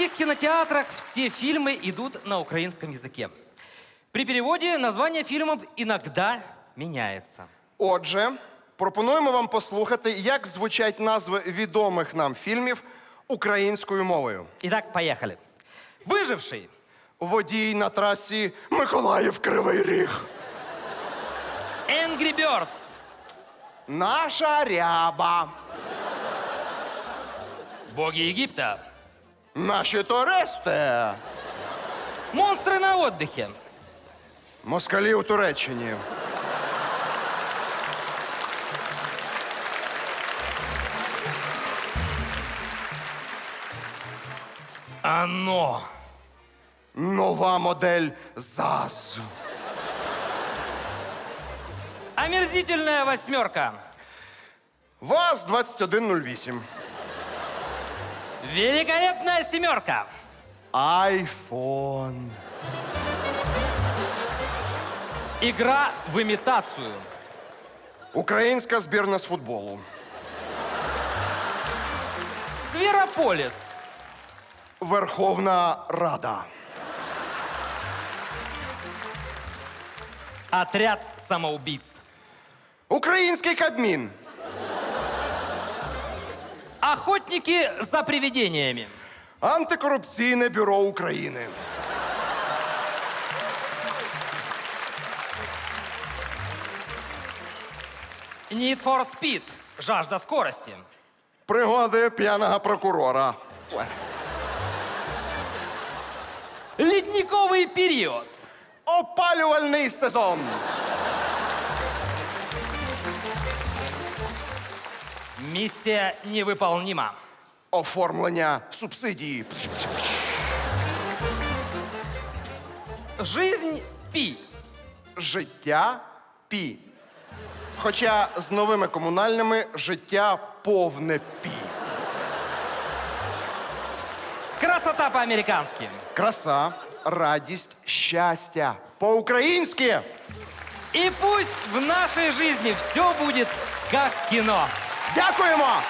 российских кинотеатрах все фильмы идут на украинском языке. При переводе название фильмов иногда меняется. Отже, пропонуємо вам послухати, як звучать назви відомих нам фільмів українською мовою. Итак, поехали. Выживший. Водій на трасі Миколаїв Кривий Ріг. Angry Birds. Наша ряба. Боги Египта. Наші туристи. Монстры на отдыхе. Москалі у Туреччині. Оно. Нова модель ЗАЗ. Омерзительная восьмерка. ВАЗ-2108. Великолепная семерка. Айфон. Игра в имитацию. Українська збірна з футболу. Зверополис. Верховна Рада. Отряд самоубийц. Український Кабмін. Охотники за привидениями. Антикорупційне бюро України. Need for Speed. Жажда скорости. Пригоди п'яного прокурора. Ой. Ледниковый период. Опалювальний сезон. Миссия невыполнима. Оформлення субсидії. Жизнь Пи. Життя пі. Хоча з новими комунальними життя повне пі. Красота по-американски. Краса, радість, щастя. По-українськи. И пусть в нашей жизни все будет как кино. Дякуємо!